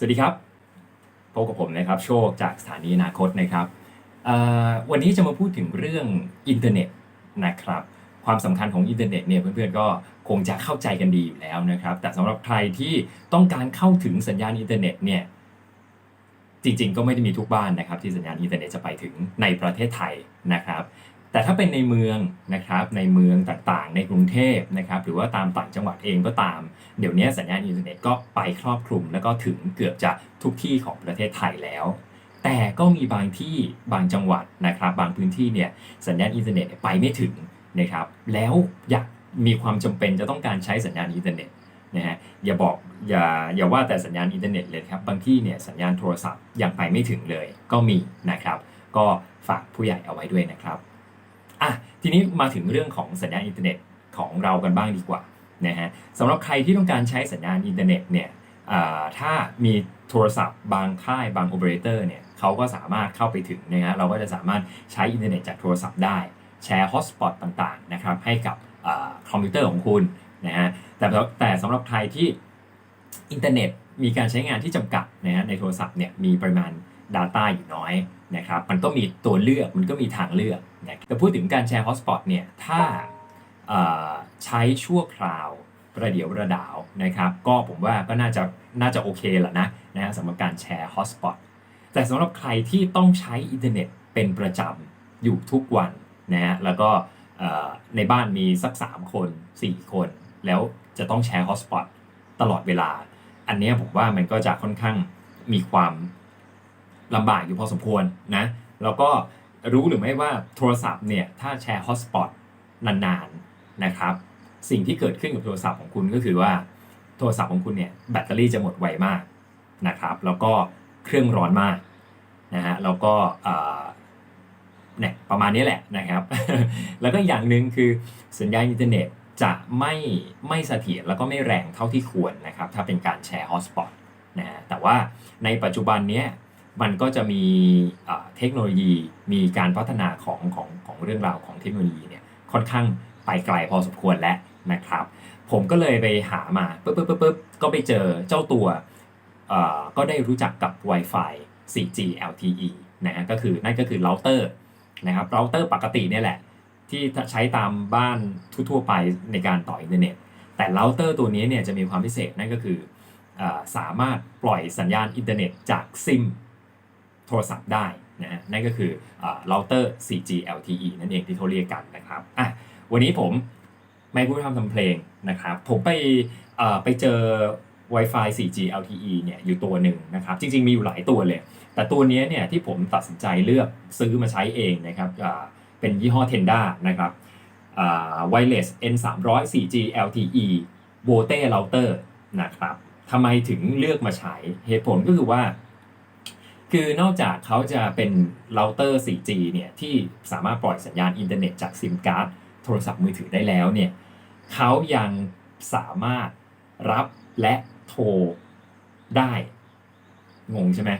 สวัสดีครับพบกับผมนะครับโชคจากสถานีอนาคตนะครับวันนี้จะมาพูดถึงเรื่องอินเทอร์เน็ตนะครับ ความสำคัญของอินเทอร์เน็ตเนี่ยเพื่อนๆก็คงจะเข้าใจกันดีอยู่แล้วนะครับ แต่สำหรับใครที่ต้องการเข้าถึงสัญญาณอินเทอร์เน็ตเนี่ยจริงๆ ก็ไม่ได้มีทุกบ้านนะครับที่สัญญาณอินเทอร์เน็ตจะไปถึงในประเทศไทยนะครับ แต่ถ้าเป็นในเมืองนะครับในเมืองต่างๆ ในกรุงเทพนะครับหรือว่าตามต่างจังหวัดเองก็ตาม เดี๋ยวนี้สัญญาณอินเทอร์เน็ตก็ไปครอบคลุม แล้วก็ถึงเกือบจะทุกที่ของประเทศไทยแล้วแต่ก็มีบางที่บางจังหวัดนะครับ บางพื้นที่เนี่ยสัญญาณอินเทอร์เน็ตไปไม่ถึงนะครับ แล้วอยากมีความจำเป็นจะต้องการใช้สัญญาณอินเทอร์เน็ตนะฮะอย่าบอกอย่าอย่าว่าแต่สัญญาณอินเทอร์เน็ตเลยครับ บางที่เนี่ยสัญญาณโทรศัพท์ยังไปไม่ถึงเลย ก็มีนะครับ ก็ฝากผู้ใหญ่เอาไว้ด้วยนะครับ ทีนี้มาถึงเรื่องของสัญญาณอินเทอร์เน็ตของเรากันบ้างดีกว่านะฮะสำหรับใครที่ต้องการใช้สัญญาณอินเทอร์เน็ตเนี่ยถ้ามีโทรศัพท์บางค่ายบางโอเปอเรเตอร์เนี่ยเขาก็สามารถเข้าไปถึงนะฮะเราก็จะสามารถใช้อินเทอร์เน็ตจากโทรศัพท์ได้ แชร์ฮอตสปอตต่างๆนะครับให้กับอคอมพิวเตอร์ของคุณนะฮะแต่แต่สำหรับใครที่อินเทอร์เน็ตมีการใช้งานที่จำกัดนะฮะในโทรศัพท์เนี่ยมีปริมาณ Data อยู่น้อยนะครับมันก็มีตัวเลือกมันก็มีทางเลือก นะแต่พูดถึงการแชร์ฮอสปอตเนี่ยถ้าใช้ชั่วคราวประเดี๋ยวระดาวนะครับก็ผมว่าก็น่าจะน่าจะโอเคแหละนะนะฮะสำหรับการแชร์ฮอสปอตแต่สำหรับใครที่ต้องใช้อินเทอร์เน็ตเป็นประจำอยู่ทุกวันนะฮะแล้วก็ในบ้านมีสัก 3 คน 4 คน แล้วจะต้องแชร์ฮอสปอตตลอดเวลา อันนี้ผมว่ามันก็จะค่อนข้างมีความลำบากอยู่พอสมควรนะแล้วก็ รู้หรือไม่ว่าโทรศัพท์เนี่ยถ้าแชร์ฮอตสปอตนานๆนะครับ สิ่งที่เกิดขึ้นกับโทรศัพท์ของคุณก็คือว่าโทรศัพท์ของคุณเนี่ยแบตเตอรี่จะหมดไวมากนะครับ แล้วก็เครื่องร้อนมากนะฮะแล้วก็เนี่ยประมาณนี้แหละนะครับ แล้วก็อย่างหนึ่งคือสัญญาณอินเทอร์เน็ตจะไม่ไม่เสถียรแล้วก็ไม่แรงเท่าที่ควรนะครับ ถ้าเป็นการแชร์ฮอตสปอตนะฮะแต่ว่าในปัจจุบันเนี้ย มันก็จะมีเทคโนโลยีมีการพัฒนาของของของเรื่องราวของเทคโนโลยีเนี่ยค่อนข้างไปไกลพอสมควรแล้วนะครับ ผมก็เลยไปหามาปุ๊บปุ๊บปุ๊บปุ๊บก็ไปเจอเจ้าตัวก็ได้รู้จักกับ Wi-Fi 4G LTE นะฮะก็คือนั่นก็คือเราเตอร์นะครับเราเตอร์ปกติเนี่ยแหละ ที่ใช้ตามบ้านทั่วๆไปในการต่ออินเทอร์เน็ต แต่เราเตอร์ตัวนี้เนี่ยจะมีความพิเศษนั่นก็คืออสามารถปล่อยสัญญาณอินเทอร์เน็ตจากซิม โทรศัพท์ได้นะฮะนั่นก็คือเราเตอร์ 4G LTE นั่นเองที่เขาเรียกกันนะครับอะวันนี้ผมไม่พูดทำทำเพลงนะครับ ผมไปไปเจอ Wi-Fi 4G LTE เนี่ยอยู่ตัวหนึ่งนะครับ จริง ๆ มีอยู่หลายตัวเลย แต่ตัวนี้เนี่ยที่ผมตัดสินใจเลือกซื้อมาใช้เองนะครับเป็นยี่ห้อ Tenda นะครับอ่า Wireless N 3 0 0 4G LTE v o t e Router นะครับทำไมถึงเลือกมาใช้เหตุผลก็คือว่า คือนอกจากเขาจะเป็นเราเตอร์ 4G เนี่ยที่สามารถปล่อยสัญญาณอินเทอร์เน็ตจากซิมการ์ดโทรศัพท์มือถือได้แล้วเนี่ยเขายังสามารถรับและโทรได้ งงใช่ไหม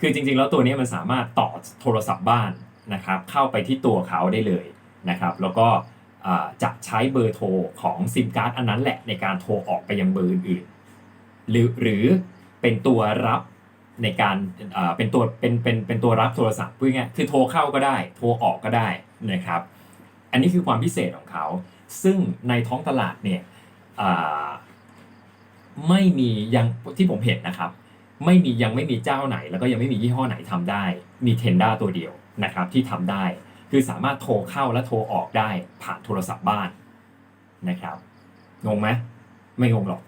คือจริงๆ แล้วตัวนี้มันสามารถต่อโทรศัพท์บ้านนะครับเข้าไปที่ตัวเขาได้เลยนะครับ แล้วก็จะใช้เบอร์โทรของซิมการ์ดอันนั้นแหละในการโทรออกไปยังเบอร์อื่นหรือหรือเป็นตัวรับ ในการเป็นตัวเป็นเป็นเป็นตัวรับโทรศัพท์พูดง่ายคือโทรเข้าก็ได้ โทรออกก็ได้นะครับ อันนี้คือความพิเศษของเขา ซึ่งในท้องตลาดเนี่ยไม่มียังที่ผมเห็นนะครับ ไม่มียังไม่มีเจ้าไหน แล้วก็ยังไม่มียี่ห้อไหนทำได้ มีเทนด้าตัวเดียวนะครับที่ทำได้ คือสามารถโทรเข้าและโทรออกได้ผ่านโทรศัพท์บ้านนะครับงงไหมไม่งงหรอก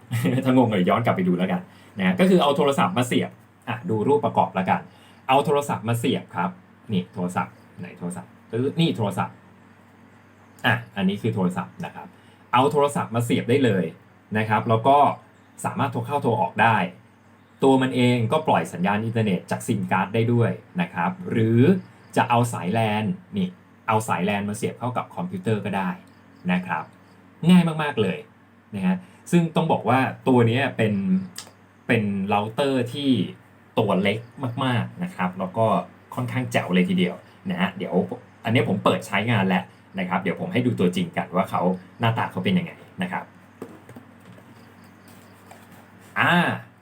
ถ้างงเลยย้อนกลับไปดูแล้วกันนะก็คือเอาโทรศัพท์มาเสียบ อะดูรูปประกอบล้วกัน เอาโทรศัพท์มาเสียบครับ นี่โทรศัพท์ไหนโทรศัพท์เออนี่โทรศัพท์อะอันนี้คือโทรศัพท์นะครับ เอาโทรศัพท์มาเสียบได้เลยนะครับ แล้วก็สามารถโทรเข้าโทรออกได้ ตัวมันเองก็ปล่อยสัญญาณอินเทอร์เน็ตจากซิมการ์ดได้ด้วยนะครับ หรือจะเอาสายแลนนี่เอาสายแลนมาเสียบเข้ากับคอมพิวเตอร์ก็ได้นะครับ ง่ายมากๆเลยนะฮะซึ่งต้องบอกว่าตัวนี้เป็นเป็นเราเตอร์ที่ ตัวเล็กมากๆนะครับ แล้วก็ค่อนข้างแจ๋วเลยทีเดียวนะฮะเดี๋ยวอันนี้ผมเปิดใช้งานแล้วนะครับ เดี๋ยวผมให้ดูตัวจริงกันว่าเขาหน้าตาเขาเป็นยังไงนะครับอ่า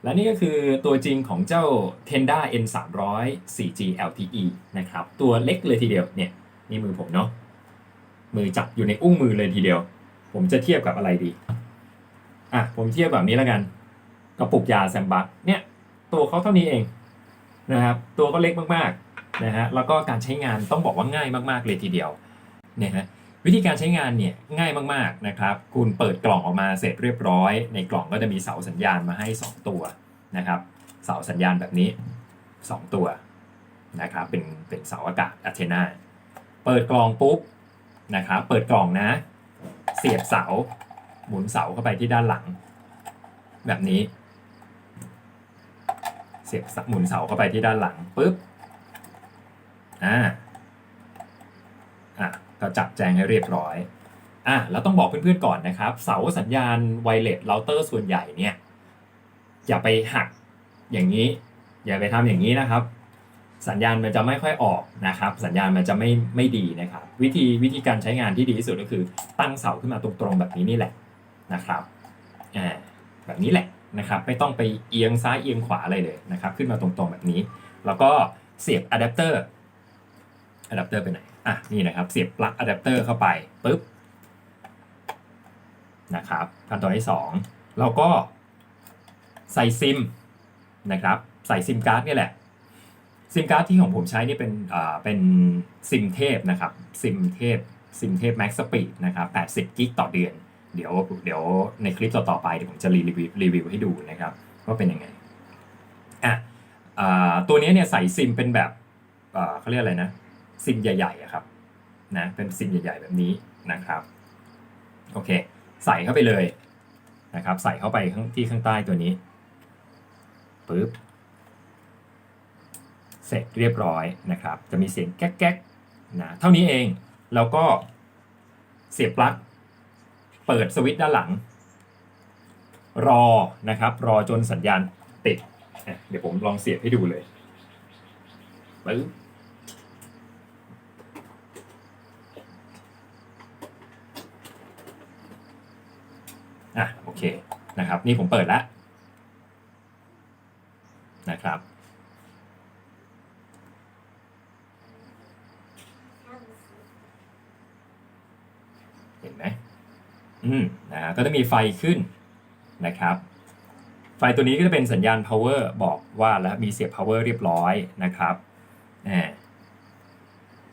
และนี่ก็คือตัวจริงของเจ้า Tenda N 3 0 0 4G LTE นะครับ ตัวเล็กเลยทีเดียวเนี่ยนี่มือผมเนาะมือจับอยู่ในอุ้งมือเลยทีเดียว ผมจะเทียบกับอะไรดีอะผมเทียบแบบนี้แล้วกันกระปุกยาแซมบักเนี่ย ตัวเขาเท่านี้เองนะครับ ตัวก็เล็กมากๆนะฮะแล้วก็การใช้งานต้องบอกว่าง่ายมากๆเลยทีเดียวเนี่ยฮะวิธีการใช้งานเนี่ยง่ายมากๆนะครับ คุณเปิดกล่องออกมาเสร็จเรียบร้อย ในกล่องก็จะมีเสาสัญญาณมาให้ 2 ตัวนะครับ เสาสัญญาณแบบนี้ 2 ตัวนะครับ เป็นเป็นเสาอากาศอัเทนาเปิดกล่องปุ๊บนะครับ เปิดกล่องนะ เสียบเสา หมุนเสาเข้าไปที่ด้านหลัง แบบนี้ สียบหมุนเสาเข้าไปที่ด้านหลังปุ๊บอ่าอะก็จัดแจงให้เรียบร้อยอะแล้วต้องบอกเพื่อนๆก่อนนะครับ เสาสัญญาณไวเลสเราเตอร์ส่วนใหญ่เนี่ยอย่าไปหักอย่างนี้ อย่าไปทำอย่างนี้นะครับ สัญญาณมันจะไม่ค่อยออกนะครับ สัญญาณมันจะไม่ไม่ดีนะครับ วิธีวิธีการใช้งานที่ดีที่สุดก็คือตั้งเสาขึ้นมาตรงๆแบบนี้นี่แหละนะครับอ่าแบบนี้แหละ นะครับไม่ต้องไปเอียงซ้ายเอียงขวาอะไรเลยนะครับขึ้นมาตรงๆแบบนี้ แล้วก็เสียบอะแดปเตอร์อะแดปเตอร์ไปไหนอะนี่นะครับเสียบปลั๊กอะแดปเตอร์เข้าไปปุ๊บนะครับขั้นตอนที่ 2 เราก็ใส่ซิมนะครับใส่ซิมการ์ดนี่แหละซิมการ์ดที่ของผมใช้นี่เป็นอ่าเป็นซิมเทพนะครับซิมเทพซิมเทพแม็กซ์สปีดนะครับ80กิกต่อเดือน เดี๋ยวเดี๋ยวในคลิปต่อๆไปเดี๋ยวผมจะรีวิวรีวิวให้ดูนะครับว่าเป็นยังไงอะอ่าตัวนี้เนี่ยใส่ซิมเป็นแบบอ่าเขาเรียกอะไรนะซิมใหญ่ๆอะครับนะเป็นซิมใหญ่ ๆ แบบนี้นะครับโอเค ใส่เข้าไปเลยนะครับ ใส่เข้าไปข้างที่ข้างใต้ตัวนี้ปึ๊บเสร็จเรียบร้อยนะครับ จะมีเสียงแก๊กๆนะเท่านี้เองแล้วก็เสียบปลั๊ก เปิดสวิตช์ด้านหลัง รอนะครับ รอจนสัญญาณติด เดี๋ยวผมลองเสียบให้ดูเลยปึ๊บอะโอเคนะครับ นี่ผมเปิดแล้วนะครับ เห็นไหม อืมนะฮะก็จะมีไฟขึ้นนะครับ ไฟตัวนี้ก็จะเป็นสัญญาณ power บอกว่าแล้วมีเสียบ power เรียบร้อยนะครับแหม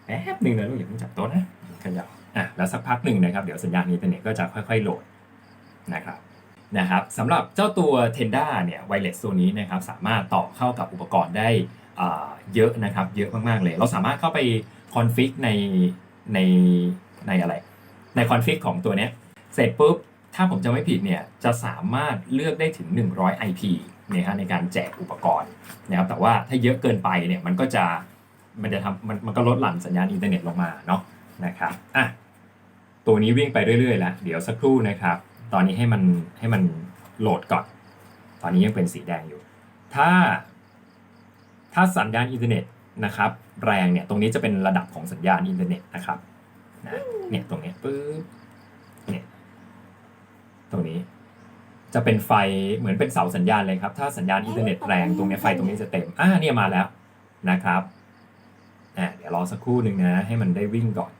แป๊บหนึ่งนะลูกอย่าเพิ่งจับโต๊ะนะขยับอะแล้วสักพักหนึ่งนะครับ เดี๋ยวสัญญาณอินเทอร์เน็ตก็จะค่อยๆโหลดนะครับนะครับสำหรับเจ้าตัว Tenda เนี่ยไวเลสตัวนี้นะครับสามารถต่อเข้ากับอุปกรณ์ได้อ่าเยอะนะครับ เยอะมากๆเลย เราสามารถเข้าไปคอนฟิกในในในอะไร ในคอนฟิกของตัวเนี้ย เสร็จปุ๊บ ถ้าผมจะไม่ผิดเนี่ยจะสามารถเลือกได้ถึง 100 IP นะฮะในการแจกอุปกรณ์นะครับแต่ว่าถ้าเยอะเกินไปเนี่ยมันก็จะมันจะทำมันมันก็ลดหลั่นสัญญาณอินเทอร์เน็ตลงมาเนาะนะครับอะตัวนี้วิ่งไปเรื่อยๆแล้วเดี๋ยวสักครู่นะครับ ตอนนี้ให้มันให้มันโหลดก่อน ตอนนี้ยังเป็นสีแดงอยู่ ถ้า ถ้าสัญญาณอินเทอร์เน็ตนะครับ แรงเนี่ยตรงนี้จะเป็นระดับของสัญญาณอินเทอร์เน็ตนะครับนะเนี่ยตรงนี้ปึ๊บ ตรงนี้ จะเป็นไฟเหมือนเป็นเสาสัญญาณเลยครับ ถ้าสัญญาณอินเทอร์เน็ตแรงตรงนี้ไฟตรงนี้จะเต็มอ่าเนี่ยมาแล้วนะครับอ่าเดี๋ยวรอสักครู่หนึ่งนะให้มันได้วิ่งก่อน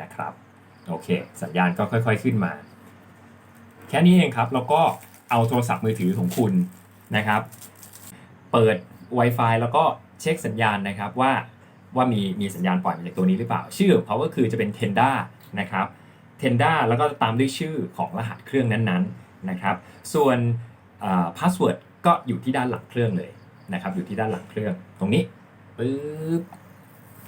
นะครับโอเค สัญญาณก็ค่อย ๆขึ้นมา แค่นี้เองครับแล้วก็เอาโทรศัพท์มือถือของคุณนะครับ เปิด Wi-Fi แล้วก็เช็คสัญญาณนะครับว่าว่ามีมีสัญญาณปล่อยมาจากตัวนี้หรือเปล่า ชื่อของเขาก็คือจะเป็น Tenda นะครับ Tenda แล้วก็ตามด้วยชื่อของรหัสเครื่องนั้นๆนะครับ ส่วนพาสเวิร์ดก็อยู่ที่ด้านหลังเครื่องเลยนะครับ อยู่ที่ด้านหลังเครื่องตรงนี้ปึ๊บ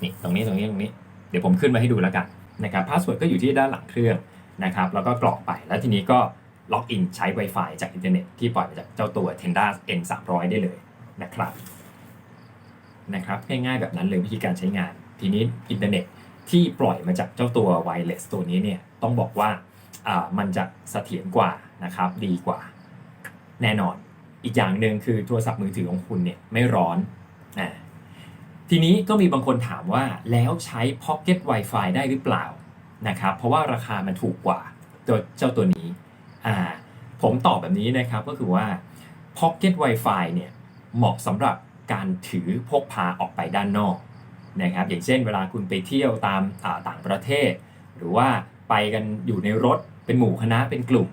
นี่ตรงนี้ตรงนี้ตรงนี้ เดี๋ยวผมขึ้นมาให้ดูแล้วกันนะครับพาสเวิร์ดก็อยู่ที่ด้านหลังเครื่องนะครับ แล้วก็กรอกไปแล้วทีนี้ก็ล็อกอินใช้ Wi-Fi จากอินเทอร์เน็ตที่ปล่อยมาจากเจ้าตัว Tenda N 3 0 0ได้เลยนะครับนะครับง่ายๆแบบนั้นเลยวิธีการใช้งาน ทีนี้อินเทอร์เน็ตที่ปล่อยมาจากเจ้าตัว Wireless ตัวนี้เนี่ย ต้องบอกว่าอ่ามันจะเสถียรกว่านะครับ ดีกว่าแน่นอน อีกอย่างหนึ่งคือโทรศัพท์มือถือของคุณเนี่ยไม่ร้อนอ่าทีนี้ก็มีบางคนถามว่าแล้วใช้ Pocket Wi-Fi ได้หรือเปล่านะครับ เพราะว่าราคามันถูกกว่าตัวเจ้าตัวนี้อ่าผมตอบแบบนี้นะครับก็คือว่า Pocket Wi-Fi เนี่ยเหมาะสำหรับการถือพกพาออกไปด้านนอกนะครับอย่างเช่นเวลาคุณไปเที่ยวตามอ่าต่างประเทศ หรือว่า ไปกันอยู่ในรถเป็นหมู่คณะเป็นกลุ่ม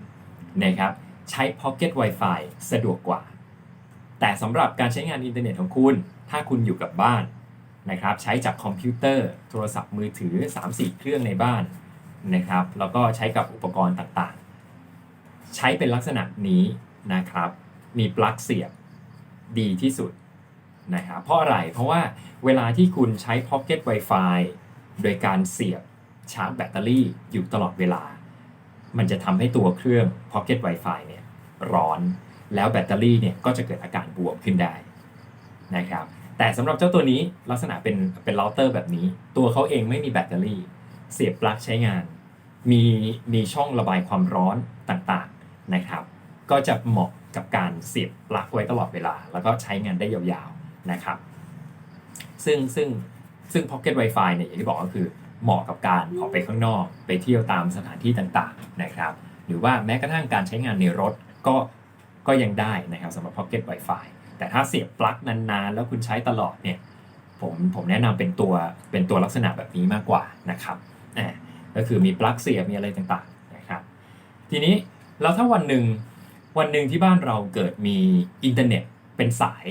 นะครับใช้ Pocket Wi-Fi สะดวกกว่า แต่สำหรับการใช้งานอินเทอร์เน็ตของคุณ ถ้าคุณอยู่กับบ้านนะครับใช้จากคอมพิวเตอร์ โทรศัพท์มือถือ 3-4 เครื่องในบ้านนะครับแล้วก็ใช้กับอุปกรณ์ต่างๆ ใช้เป็นลักษณะนี้นะครับมีปลั๊กเสียบดีที่สุดนะครับเพราะอะไร เพราะว่าเวลาที่คุณใช้ Pocket Wi-Fi โดยการเสียบ ชาร์จแบตเตอรี่อยู่ตลอดเวลา มันจะทำให้ตัวเครื่อง Pocket Wi-Fi เนี่ยร้อน แล้วแบตเตอรี่เนี่ยก็จะเกิดอาการบวมขึ้นได้นะครับ แต่สำหรับเจ้าตัวนี้ลักษณะเป็นเป็นเราเตอร์แบบนี้ ตัวเขาเองไม่มีแบตเตอรี่ เสียบปลั๊กใช้งาน มีมีช่องระบายความร้อนต่างๆนะครับ ก็จะเหมาะกับการเสียบปลั๊กไว้ตลอดเวลา แล้วก็ใช้งานได้ยาวๆนะครับ ซึ่งซึ่งซึ่ง Pocket Wi-Fi เนี่ยอย่างที่บอกก็คือ เหมาะกับการออกไปข้างนอก ไปเที่ยวตามสถานที่ต่างๆนะครับ หรือว่าแม้กระทั่งการใช้งานในรถก็ก็ยังได้นะครับสำหรับ Pocket Wi-Fi แต่ถ้าเสียบปลั๊กนานๆ แล้วคุณใช้ตลอดเนี่ยผมผมแนะนำเป็นตัวเป็นตัวลักษณะแบบนี้มากกว่านะครับอ่าก็คือมีปลั๊กเสียบมีอะไรต่างๆนะครับ ทีนี้แล้วถ้าวันหนึ่งวันหนึ่งที่บ้านเราเกิดมีอินเทอร์เน็ตเป็นสาย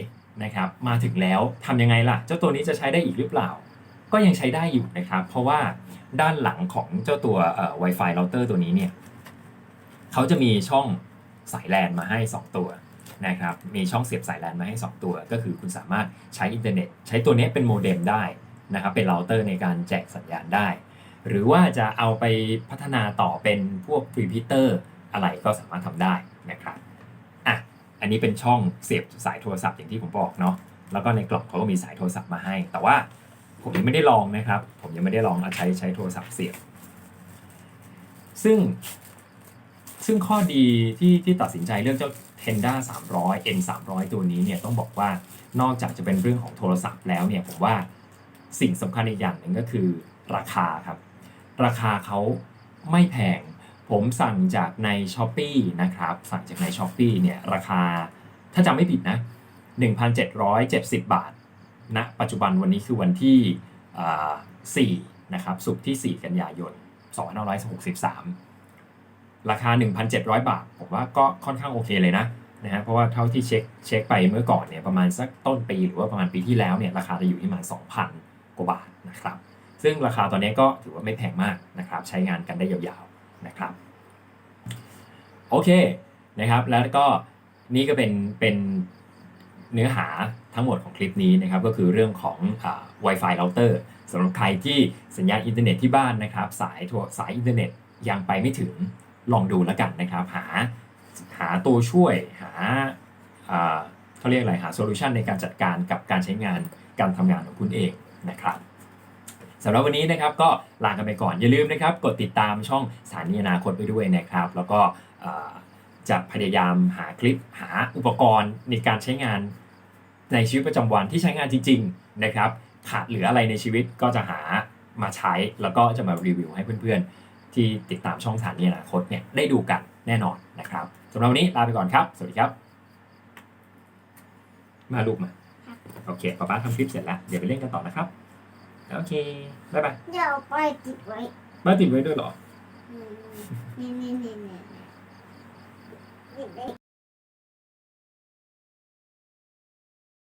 นะครับมาถึงแล้วทำยังไงล่ะ เจ้าตัวนี้จะใช้ได้อีกหรือเปล่า ก็ยังใช้ได้อยู่นะครับ เพราะว่าด้านหลังของเจ้าตัว Wi-Fi router ตัวนี้เนี่ยเขาจะมีช่องสายแลนมาให้ 2 ตัวนะครับ มีช่องเสียบสายแลนมาให้ 2 ตัว ก็คือคุณสามารถใช้อินเทอร์เน็ต ใช้ตัวนี้เป็นโมเด็มได้นะครับ เป็นเราเตอร์ในการแจกสัญญาณได้ หรือว่าจะเอาไปพัฒนาต่อเป็นพวกรีพิเตอร์อะไรก็สามารถทำได้นะครับอะอันนี้เป็นช่องเสียบสายโทรศัพท์อย่างที่ผมบอกเนาะ แล้วก็ในกล่องเขาก็มีสายโทรศัพท์มาให้ แต่ว่า ผมยังไม่ได้ลองนะครับ ผมยังไม่ได้ลองเอาใช้ใช้โทรศัพท์เสียบ ซึ่ง ซึ่งข้อดีที่ที่ตัดสินใจเลือกเจ้า Tenda 300 N 300ตัวนี้เนี่ยต้องบอกว่านอกจากจะเป็นเรื่องของโทรศัพท์แล้วเนี่ยผมว่าสิ่งสำคัญอีกอย่างหนึ่งก็คือราคาครับ ราคาเขาไม่แพง ผมสั่งจากใน s h อ p e e นะครับ สั่งจากใน s h อ p e e เนี่ยราคาถ้าจำไม่ผิดนะ 1,770 บาท ณนะปัจจุบันวันนี้คือวันที่4นะครับสุกที่ 4 กันยายน2563 ราคา 1,700 บาท ผมว่าก็ค่อนข้างโอเคเลยนะนะฮะเพราะว่าเท่าที่เช็คเช็คไปเมื่อก่อนเนี่ยประมาณสักต้นปีหรือว่าประมาณปีที่แล้วเนี่ยราคาจะอยู่ที่ประมาณ 2,000 กว่าบาทนะครับซึ่งราคาตอนนี้ก็ถือว่าไม่แพงมากนะครับใช้งานกันได้ยาวๆนะครับโอเคนะครับแล้วก็นี่ก็เป็นเป็นเนื้อหา ทั้งหมดของคลิปนี้นะครับก็คือเรื่องของอ่า Wi-Fi router สำหรับใครที่สัญญาณอินเทอร์เน็ตที่บ้านนะครับ สายโทรสายอินเทอร์เน็ตยังไปไม่ถึงลองดูแล้วกันนะครับ หาหาตัวช่วยหาเขาเรียกอะไรหาโซลูชันในการจัดการกับการใช้งานการทำงานของคุณเองนะครับสำหรับวันนี้นะครับก็ลากันไปก่อนอย่าลืมนะครับ กดติดตามช่องสถานีอนาคตไปด้วยนะครับ แล้วก็จะพยายามหาคลิปหาอุปกรณ์ในการใช้งาน ในชีวิตประจำวันที่ใช้งานจริงๆนะครับขาดเหลืออะไรในชีวิตก็จะหามาใช้แล้วก็จะมารีวิวให้เพื่อนๆ ที่ติดตามช่องสถานีอนาคตเนี่ยได้ดูกันแน่นอนนะครับสำหรับวันนี้ลาไปก่อนครับ สวัสดีครับ มาลูกมาโอเคป๊าป๊าทำคลิปเสร็จแล้วเดี๋ยวไปเล่นกันต่อนะครับโอเคบ๊ายบายเดี๋ยวไปติดไว้บ้านติดไว้ด้วยเหรอนี่นี่นี่นี่นี่